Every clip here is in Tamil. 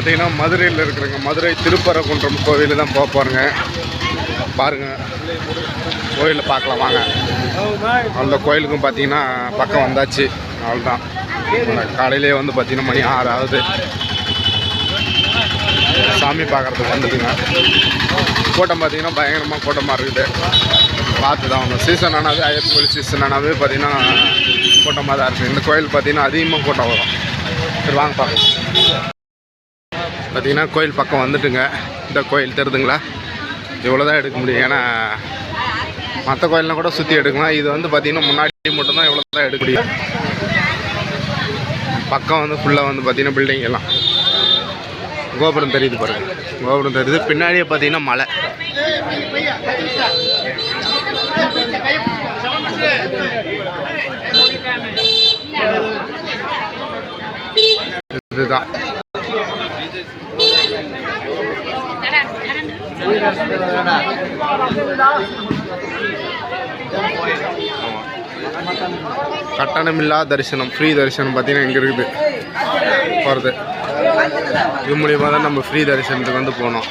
பார்த்தீங்கன்னா மதுரையில் இருக்கிறங்க மதுரை திருப்பரங்குன்றம் கோவிலில் தான் போக போகிறேங்க பாருங்கள் கோயிலில் பார்க்கலாம் வாங்க. அந்த கோயிலுக்கும் பார்த்தீங்கன்னா பக்கம் வந்தாச்சு. அவ்வளோதான் காலையிலே வந்து பார்த்தீங்கன்னா மணி ஆறு ஆகுது. சாமி பார்க்குறதுக்கு வந்துட்டுங்க. கூட்டம் பார்த்தீங்கன்னா பயங்கரமாக கூட்டமாக இருக்குது. பார்த்து தான் வந்தோம் சீசன் ஆனாவே ஐயப்பன் கோயில் சீசன் ஆனாவே பார்த்தீங்கன்னா கூட்டமாக தான் இருக்குது. இந்த கோயில் பார்த்தீங்கன்னா அதிகமாக கூட்டம் வரும். சரி வாங்க பார்க்கலாம். பார்த்தீங்கன்னா கோயில் பக்கம் வந்துட்டுங்க. இந்த கோயில் தெரியுதுங்களா இவ்வளோ தான் எடுக்க முடியும். ஏன்னா மற்ற கோயிலாம் கூட சுற்றி எடுக்கலாம். இது வந்து பார்த்திங்கன்னா முன்னாடி மட்டும்தான் இவ்வளோ தான் எடுக்க முடியும். பக்கம் வந்து ஃபுல்லாக வந்து பார்த்தீங்கன்னா பில்டிங் எல்லாம். கோபுரம் தெரியுது பாருங்கள் கோபுரம் தெரியுது. பின்னாடியே பார்த்தீங்கன்னா மலை இதுதான் கட்டணமில்லா தரிசனம் ஃப்ரீ தரிசனம் பார்த்தீங்கன்னா இங்கே இருக்குது. போகிறது இது மூலியமாக தான் நம்ம ஃப்ரீ தரிசனத்துக்கு வந்து போனோம்.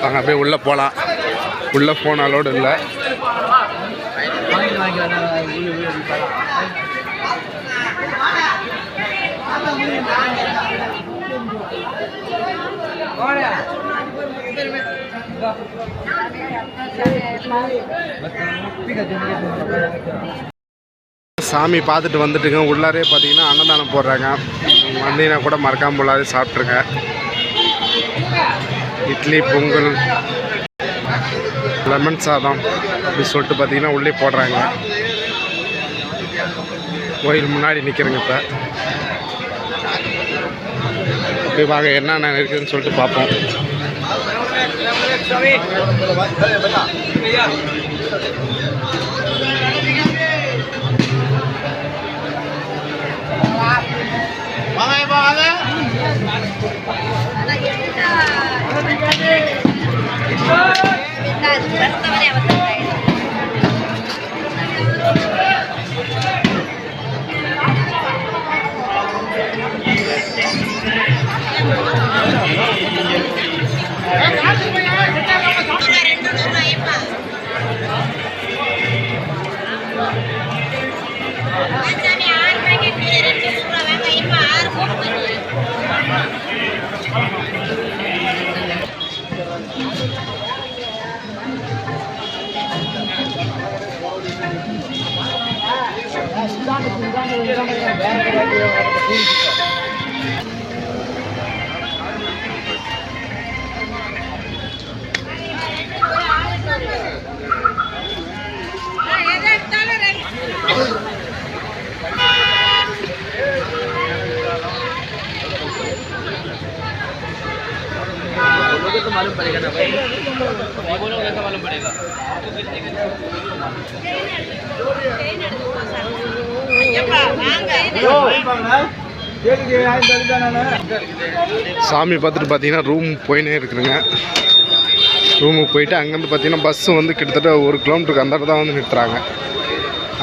நாங்கள் அப்படியே உள்ளே போகலாம் உள்ளே ஃபோன் அலோடு இல்லை. சாமி பார்த்துட்டு வந்துட்டுங்க உள்ளாரே பார்த்தீங்கன்னா அன்னதானம் போடுறாங்க. வந்தீங்கன்னா கூட மறக்காம உள்ளாரே சாப்பிட்ருங்க இட்லி பொங்கல் லெமன் சாதம் அப்படி சொல்லிட்டு பார்த்தீங்கன்னா உள்ளே போடுறாங்க. கோயில் முன்னாடி நிற்கிறேங்க இப்போ. போய் வாங்க என்னென்ன இருக்குதுன்னு சொல்லிட்டு பார்ப்போம். मालूम पड़ेगा ना भाई बोलोगे तो मालूम पड़ेगा சாமி பார்த்துட்டு பார்த்தீங்கன்னா ரூம் போயினே இருக்குதுங்க. ரூமுக்கு போயிட்டு அங்கேருந்து பார்த்தீங்கன்னா பஸ்ஸு வந்து கிட்டத்தட்ட ஒரு கிலோமீட்டருக்கு அந்த இடத்துல தான் வந்து நிறுத்துறாங்க.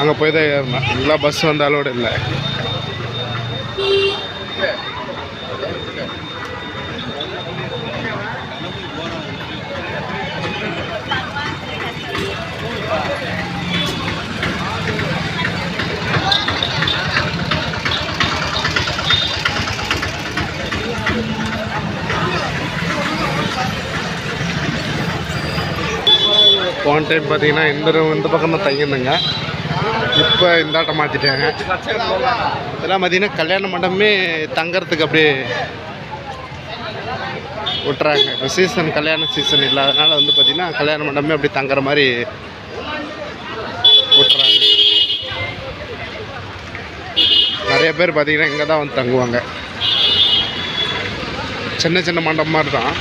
அங்கே போய் தான் ஏறணும். இல்லை பஸ் வந்து அலோடு இல்லை. போன டைம் பார்த்தீங்கன்னா இந்த இந்த பக்கம் தான் தங்கியிருந்தேங்க. இப்போ இந்த ஆட்டம் மாற்றிட்டாங்க இதெல்லாம் பார்த்தீங்கன்னா கல்யாண மண்டபமே தங்கறதுக்கு அப்படியே விட்டுறாங்க. இப்போ சீசன் கல்யாண சீசன் இல்லாதனால வந்து பார்த்திங்கன்னா கல்யாண மண்டபமே அப்படி தங்குற மாதிரி விட்டுறாங்க. நிறைய பேர் பார்த்தீங்கன்னா இங்கே தான் வந்து தங்குவாங்க. சின்ன சின்ன மண்டபம் மாதிரி தான்.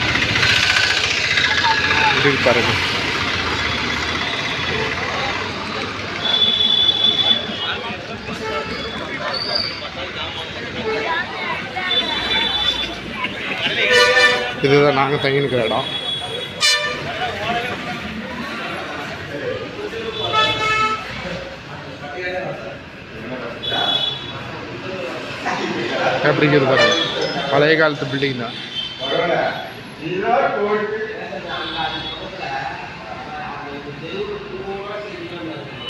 இருக்கு பாருங்கள் இதுதான் நாங்கள் தங்கி நிற்கிற இடம் எப்படி பாருங்க. பழைய காலத்து பில்டிங் தான்.